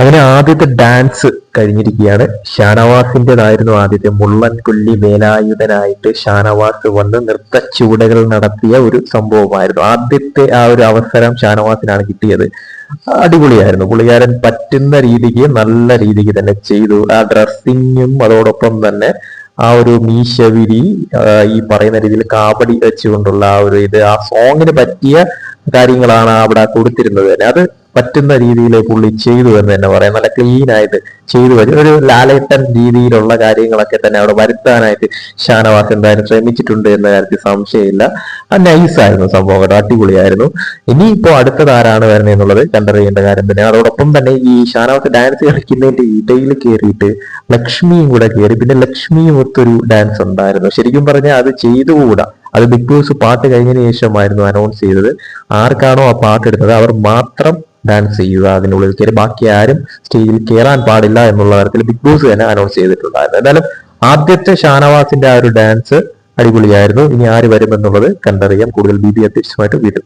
അങ്ങനെ ആദ്യത്തെ ഡാൻസ് കഴിഞ്ഞിരിക്കുകയാണ്. ഷാനവാസിന്റെതായിരുന്നു ആദ്യത്തെ. മുള്ളൻ കൊല്ലി വേലായുധനായിട്ട് ഷാനവാസ് വന്ന് നൃത്ത ചുവടുകൾ നടത്തിയ ഒരു സംഭവമായിരുന്നു. ആദ്യത്തെ ആ ഒരു അവസരം ഷാനവാസിനാണ് കിട്ടിയത്. അടിപൊളിയായിരുന്നു. പുള്ളിക്കാരൻ പറ്റുന്ന രീതിക്ക് നല്ല രീതിക്ക് തന്നെ ചെയ്തു. ആ ഡ്രസ്സിങ്ങും അതോടൊപ്പം തന്നെ ആ ഒരു മീശവിരി ഈ പറയുന്ന രീതിയിൽ കാബടി വെച്ചുകൊണ്ടുള്ള ആ ഒരു ഇത് ആ സോങ്ങിന് പറ്റിയ കാര്യങ്ങളാണ് അവിടെ കൊടുത്തിരുന്നത് തന്നെ. അത് പറ്റുന്ന രീതിയിലേക്ക് പുള്ളി ചെയ്തു എന്ന് തന്നെ പറയാം. നല്ല ക്ലീൻ ആയിട്ട് ചെയ്തു വരും. ഒരു ലാലേട്ടൻ രീതിയിലുള്ള കാര്യങ്ങളൊക്കെ തന്നെ അവിടെ വരുത്താനായിട്ട് ഷാനവാസ് എന്തായാലും ശ്രമിച്ചിട്ടുണ്ട് എന്ന കാര്യത്തിൽ സംശയമില്ല. ആ നൈസായിരുന്നു സംഭവം കേട്ടോ. അടിപൊളിയായിരുന്നു. ഇനിയിപ്പോ അടുത്തത് ആരാണ് വരുന്നത് എന്നുള്ളത് കണ്ടറിയേണ്ട കാര്യം തന്നെ. അതോടൊപ്പം തന്നെ ഈ ഷാനവാസ് ഡാൻസ് കളിക്കുന്നതിന്റെ ഇടയിൽ കയറിയിട്ട് ലക്ഷ്മിയും കൂടെ കയറി പിന്നെ ലക്ഷ്മിയും ഒത്തൊരു ഡാൻസ് ഉണ്ടായിരുന്നു. ശരിക്കും പറഞ്ഞാൽ അത് ചെയ്തുകൂടാ. അത് ബിഗ് ബോസ് പാട്ട് കഴിഞ്ഞതിന് ശേഷമായിരുന്നു അനൗൺസ് ചെയ്തത്. ആർക്കാണോ ആ പാട്ട് എടുത്തത്? അവർ മാത്രം ഡാൻസ് ചെയ്യുക അതിനുള്ളിൽ കയറി. ബാക്കി ആരും സ്റ്റേജിൽ കയറാൻ പാടില്ല എന്നുള്ള തരത്തിൽ ബിഗ് ബോസ് തന്നെ അനൗൺസ് ചെയ്തിട്ടുണ്ടായിരുന്നു. എന്തായാലും ആദ്യത്തെ ഷാനവാസിന്റെ ആ ഒരു ഡാൻസ് അടിപൊളിയായിരുന്നു. ഇനി ആര് വരുമെന്നുള്ളത് കണ്ടറിയാം. കൂടുതൽ ബി ബി അധ്യക്ഷമായിട്ട് വീട്ടിൽ